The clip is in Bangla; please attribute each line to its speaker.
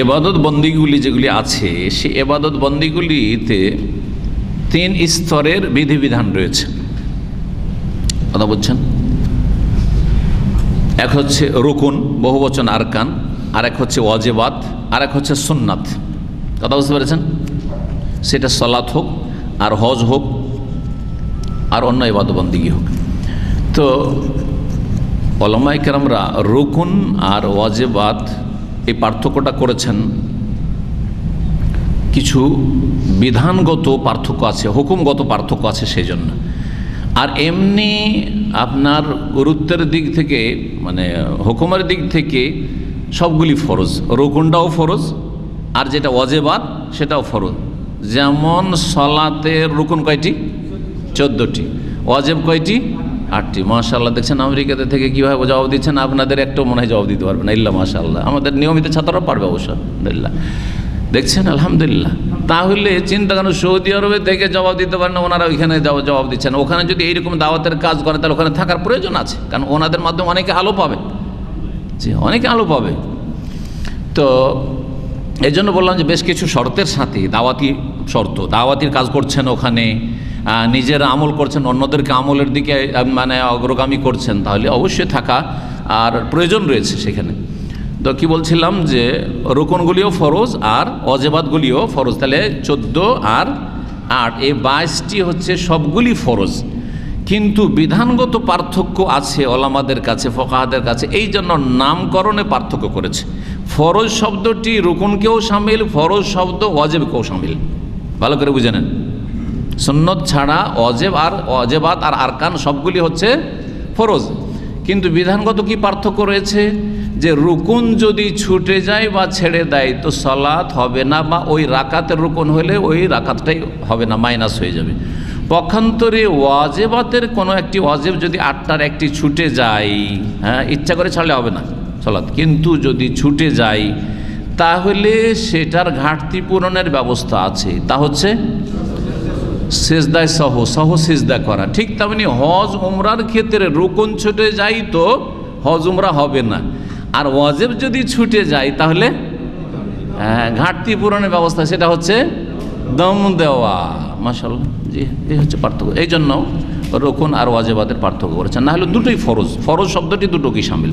Speaker 1: এবাদত বন্দিগুলি যেগুলি আছে সে এবাদত বন্দিগুলিতে তিন স্তরের বিধিবিধান রয়েছে। কথা বলছেন? এক হচ্ছে রুকুন, বহুবচন আরকান আর এক হচ্ছে ওয়াজেবাত আর এক হচ্ছে সুন্নাত। কথা বুঝতে পেরেছেন? সেটা সলাৎ হোক, আর হজ হোক, আর অন্য ইবাদবন্দিগি হোক। তো ওলামাই কেরামরা রুকুন আর ওয়াজেবাত এই পার্থক্যটা করেছেন, কিছু বিধানগত পার্থক্য আছে, হুকুমগত পার্থক্য আছে সেই জন্য আর এমনি আপনার গুরুত্বের দিক থেকে মানে হুকুমের দিক থেকে সবগুলি ফরজ, রুকুনটাও ফরজ, আর যেটা ওয়াজেবাত সেটাও ফরজ। যেমন সলাতের রুকুন কয়টি? চোদ্দোটি। ওয়াজেব কয়টি? আটটি। মাশাল্লাহ দেখছেন আমেরিকাতে থেকে কীভাবে জবাব দিচ্ছেন? আপনাদের একটাও মনে হয় জবাব দিতে পারবে না। ইল্লা মাশাল্লাহ আমাদের নিয়মিত ছাত্ররা পারবে অবশ্য, আলহামদুলিল্লাহ। দেখছেন? আলহামদুলিল্লাহ। তাহলে চিন্তা কেন সৌদি আরবে থেকে জবাব দিতে পারেন ওনারা ওইখানে জবাব দিচ্ছেন। ওখানে যদি এইরকম দাওয়াতের কাজ করেন তাহলে ওখানে থাকার প্রয়োজন আছে। কারণ ওনাদের মাধ্যমে অনেকে আলো পাবে। জি, অনেকে আলো পাবে। তো এই জন্য বললাম যে বেশ কিছু শর্তের সাথে, দাওয়াতি শর্ত, দাওয়াতির কাজ করছেন ওখানে। নিজেরা আমল করছেন, অন্যদেরকে আমলের দিকে মানে অগ্রগামী করছেন, তাহলে অবশ্যই থাকা আর প্রয়োজন রয়েছে সেখানে। তো কি বলছিলাম যে, রোকনগুলিও ফরজ আর অজেবাদগুলিও ফরজ, তাহলে চোদ্দ আর আট, এই বাইশটি হচ্ছে সবগুলি ফরজ। কিন্তু বিধানগত পার্থক্য আছে ওলামাদের কাছে, ফকাহাদের কাছে, এই জন্য নামকরণে পার্থক্য করেছে। ফরজ শব্দটি রুকুনকেও সামিল, ফরজ শব্দ অজেবকেও সামিল। ভালো করে বুঝে নেন। সুন্নত ছাড়া অজেব আর অজেবাত আর আরকান সবগুলি হচ্ছে ফরজ। কিন্তু বিধানগত কি পার্থক্য রয়েছে? যে রুকুন যদি ছুটে যায় বা ছেড়ে দেয়, তো সলাৎ হবে না বা ওই রাকাতের রুকুন হলে ওই রাকাতটাই হবে না, মাইনাস হয়ে যাবে। পক্ষান্তরে ওয়াজেবাতের কোনো একটি ওয়াজেব যদি আটটার একটি ছুটে যায় হ্যাঁ ইচ্ছা করে ছাড়লে হবে না সলাৎ কিন্তু যদি ছুটে যায়, তাহলে সেটার ঘাটতি পূরণের ব্যবস্থা আছে। তা হচ্ছে সেজদায় সহ সহ সেজদা করা। ঠিক তেমনি হজ উমরার ক্ষেত্রে রোকন ছুটে যাই তো হজ উমরা হবে না। আর ওয়াজেব যদি ছুটে যায় তাহলে? হ্যাঁ, ঘাটতি পূরণের ব্যবস্থা সেটা হচ্ছে দম দেওয়া। মাসাল্লাহ জি এই হচ্ছে পার্থক্য। এই জন্য রোকন আর ওয়াজেবাদের পার্থক্য করেছেন। না হলে দুটোই ফরজ। ফরজ শব্দটি দুটোকেই সামিল।